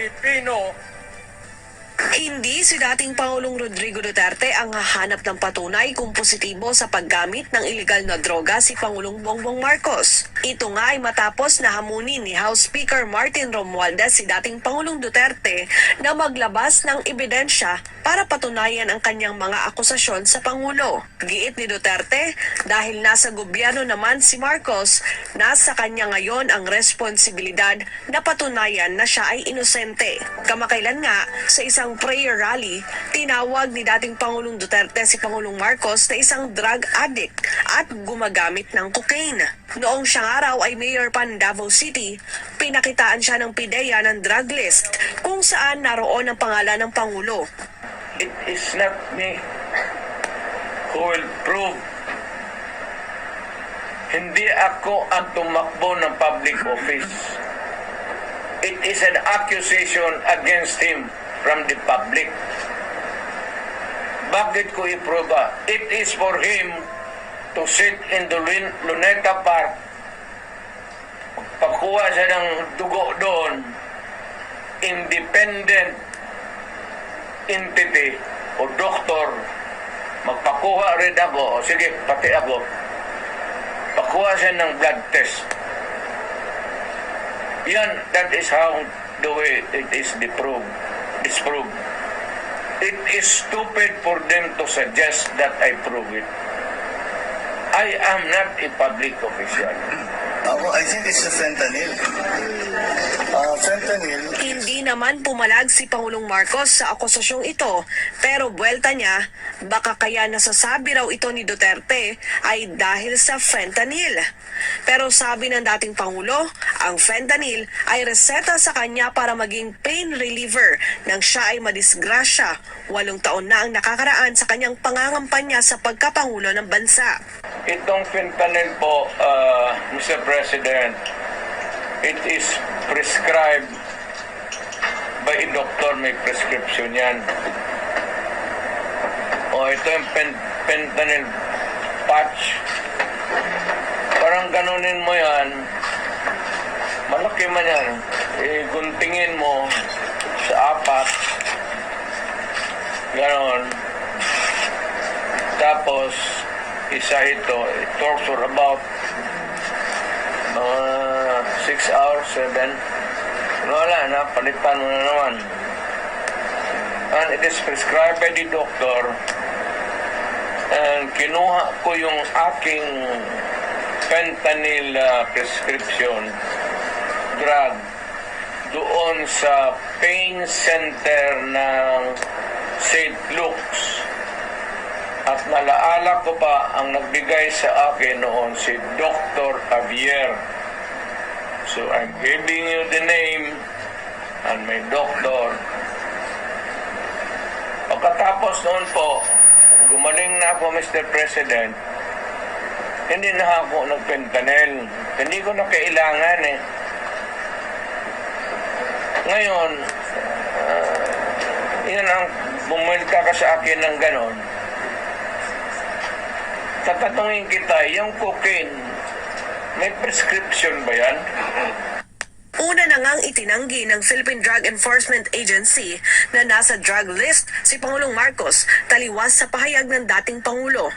Pilipino Hindi si dating Pangulong Rodrigo Duterte ang hahanap ng patunay kung positibo sa paggamit ng ilegal na droga si Pangulong Bongbong Marcos. Ito nga ay matapos na hamunin ni House Speaker Martin Romualdez si dating Pangulong Duterte na maglabas ng ebidensya para patunayan ang kanyang mga akusasyon sa Pangulo. Giit ni Duterte, dahil nasa gobyerno naman si Marcos, nasa kanya ngayon ang responsibilidad na patunayan na siya ay inosente. Kamakailan nga, sa isang prayer rally, tinawag ni dating Pangulong Duterte si Pangulong Marcos na isang drug addict at gumagamit ng cocaine. Noong siyang araw ay mayor pa ng Davao City, pinakitaan siya ng pideya ng drug list kung saan naroon ang pangalan ng Pangulo. it is not me who will prove hindi ako ang tumakbo ng public office. It is an accusation against him from the public. Bakit ko iproba? It is for him to sit in the Lun- Luneta Park pagkuha siya ng dugo doon independent entity o doktor magpakuha rin ako. O sige pati ako. Pakuha siya ng blood test. Yan that is how the way it is disproved disproved. It is stupid for them to suggest that I prove it. I am not a public official Ako, I think it's the fentanyl. Fentanyl Hindi naman pumalag si Pangulong Marcos sa akusasyong ito, pero buwelta niya, baka kaya nasasabi raw ito ni Duterte ay dahil sa fentanyl. Pero sabi ng dating Pangulo, ang fentanyl ay reseta sa kanya para maging pain reliever nang siya ay madisgrasya. Walong taon na ang nakakaraan sa kanyang pangangampanya sa pagkapangulo ng bansa. Itong fentanyl po, uh, Mr. President, it is prescribed by a doctor, may prescription yan. O ito yung pen, fentanyl patch. Parang ganunin mo yan, malaki man yan. Eh, guntingin mo sa apat. Ganon. Tapos, isa ito, it talks about 6 hours, 7. Wala na, palitan mo na naman. And it is prescribed by the doctor. And kinuha ko yung aking fentanyl uh, prescription drug doon sa pain center ng St. Luke's. At nalaala ko pa ang nagbigay sa akin noon si Dr. Javier. So I'm giving you the name and my doctor. Pagkatapos noon po, gumaling na ako Mr. President, hindi na ako nagpentanel. Hindi ko na kailangan eh. Ngayon, ah, yan ang bumulta ka sa akin ng ganon tatanungin kita, yung cocaine, may prescription ba yan? Una na ngang itinanggi ng Philippine Drug Enforcement Agency na nasa drug list si Pangulong Marcos taliwas sa pahayag ng dating Pangulo.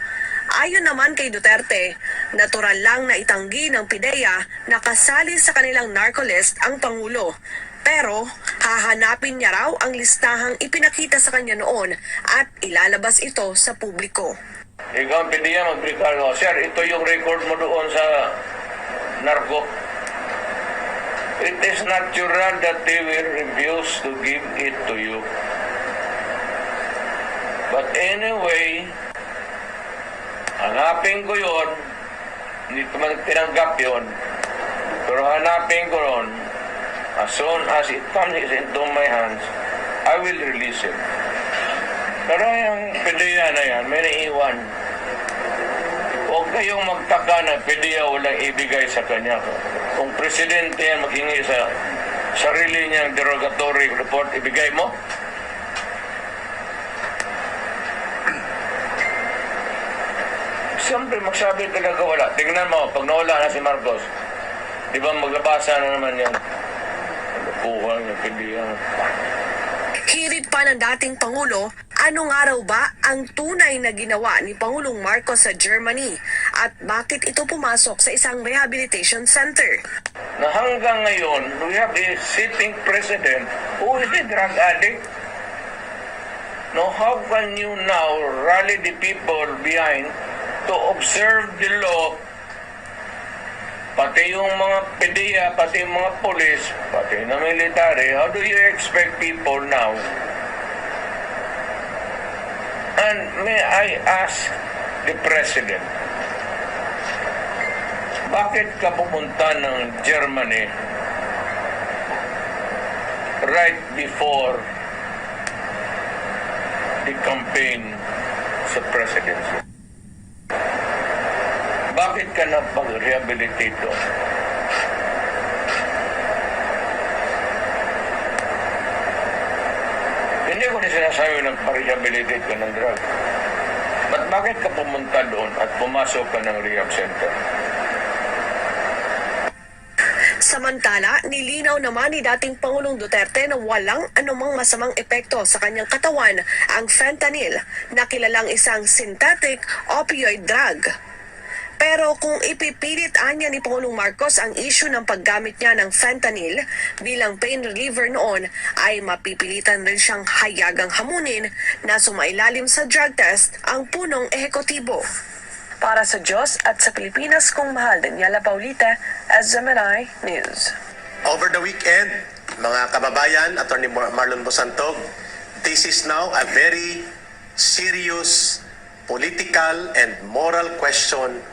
Ayon naman kay Duterte, natural lang na itanggi ng PIDEA na kasali sa kanilang narcolist ang Pangulo. Pero hahanapin niya raw ang listahang ipinakita sa kanya noon at ilalabas ito sa publiko. Ikaw ang pindiya mag-recall Sir, ito yung record mo doon sa narco. It is natural that they will refuse to give it to you. But anyway, hanapin ko yon hindi ko man tinanggap yon pero hanapin ko ron as soon as it comes into my hands, I will release it. Pero yung PDEA na yan, may naiwan. Huwag kayong magtaka na PDEA walang ibigay sa kanya. Kung presidente yan maghingi sa sarili niyang derogatory report, ibigay mo? Siyempre, magsabi talaga wala. Tingnan mo, pag nawala na si Marcos, di ba maglabasa na naman yan? kuha ng PDEA. Hirit pa ng dating Pangulo, ano nga raw ba ang tunay na ginawa ni Pangulong Marcos sa Germany at bakit ito pumasok sa isang rehabilitation center? Na hanggang ngayon, we have a sitting president who is a drug addict. Now, how can you now rally the people behind to observe the law pati yung mga PDEA, pati yung mga polis, pati na military, how do you expect people now? And may I ask the President, bakit ka pumunta ng Germany right before the campaign sa presidency? Ka na pag-rehabilitate doon? Hindi ko na sinasabi ng pa-rehabilitate ka ng drug. Ba't bakit ka pumunta doon at pumasok ka ng rehab center? Samantala, nilinaw naman ni dating Pangulong Duterte na walang anumang masamang epekto sa kanyang katawan ang fentanyl na kilalang isang synthetic opioid drug. Pero kung ipipilit anya ni Pangulong Marcos ang issue ng paggamit niya ng fentanyl bilang pain reliever noon ay mapipilitan rin siyang hayagang hamunin na sumailalim sa drug test ang punong ehekutibo. Para sa Diyos at sa Pilipinas kong mahal, Daniela Paulita, SMNI News. Over the weekend, mga kababayan, Attorney Mar- Marlon Bosantog, this is now a very serious political and moral question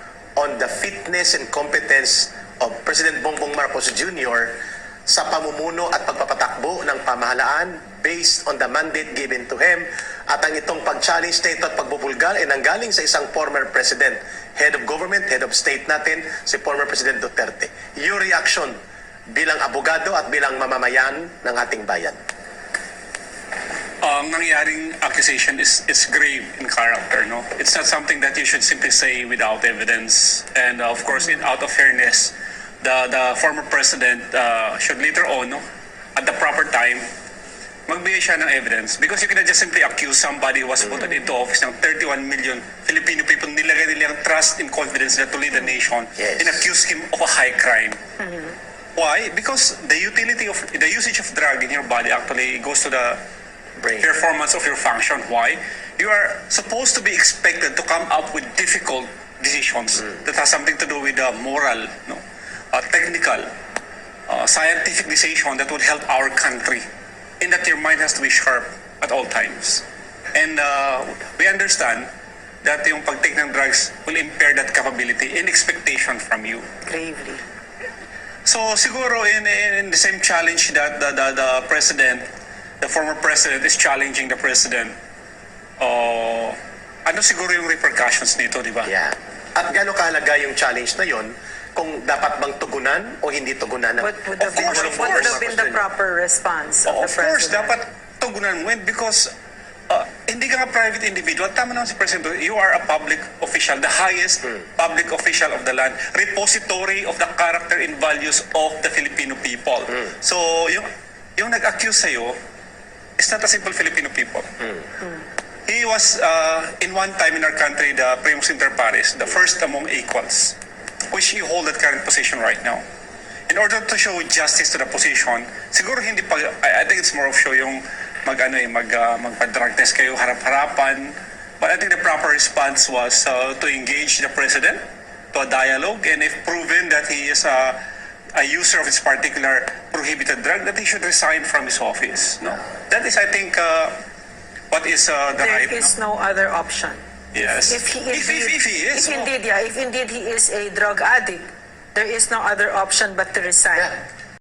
on the fitness and competence of President Bongbong Marcos Jr. sa pamumuno at pagpapatakbo ng pamahalaan based on the mandate given to him at ang itong pag-challenge na at pagbubulgar ay nanggaling sa isang former president, head of government, head of state natin, si former President Duterte. Your reaction bilang abogado at bilang mamamayan ng ating bayan. Ang nangyaring accusation is is grave in character no? It's not something that you should simply say without evidence. And uh, of course in out of fairness the the former president uh, should later on no at the proper time magbigay siya ng evidence. Because you cannot just simply accuse somebody who was voted into office ng 31 million Filipino people. Nilagay nila ang trust and confidence nila to lead the nation Yes. and accuse him of a high crime. Why? Because the utility of the usage of drug in your body actually goes to the Brain. performance of your function. Why? You are supposed to be expected to come up with difficult decisions that has something to do with the moral, no, uh, technical, uh, scientific decision that would help our country. In that your mind has to be sharp at all times. And uh, we understand that yung pag-take ng drugs will impair that capability in expectation from you. Gravely. So siguro in, in, in the same challenge that the, the, the president, the former president is challenging the president, oh, ano siguro yung repercussions nito, di ba? Yeah. At gano'ng kahalaga yung challenge na yon kung dapat bang tugunan o hindi tugunan ng What would have Of been, course, of what would have been the proper response of Oh, the of course, president? dapat tugunan mo yun because uh, hindi ka nga private individual. Tama naman si President, you are a public official, the highest public official of the land, repository of the character and values of the Filipino people. So, yung, yung nag-accuse sa'yo, is not a simple Filipino people. He was, uh, in one time in our country, the primus inter pares, the first among equals, which you hold that current position right now. In order to show justice to the position, siguro hindi pa, I, I think it's more of show yung mag, ano eh, mag, uh, magpa-drug test kayo harap-harapan. But I think the proper response was uh, to engage the president to a dialogue and if proven that he is a, a user of this particular prohibited drug, that he should resign from his office. No? That is, I think, uh, what is uh, the There right, is no? no other option. Yes. If he if, if, if he is, if no? indeed, yeah, if indeed he is a drug addict, there is no other option but to resign. Yeah.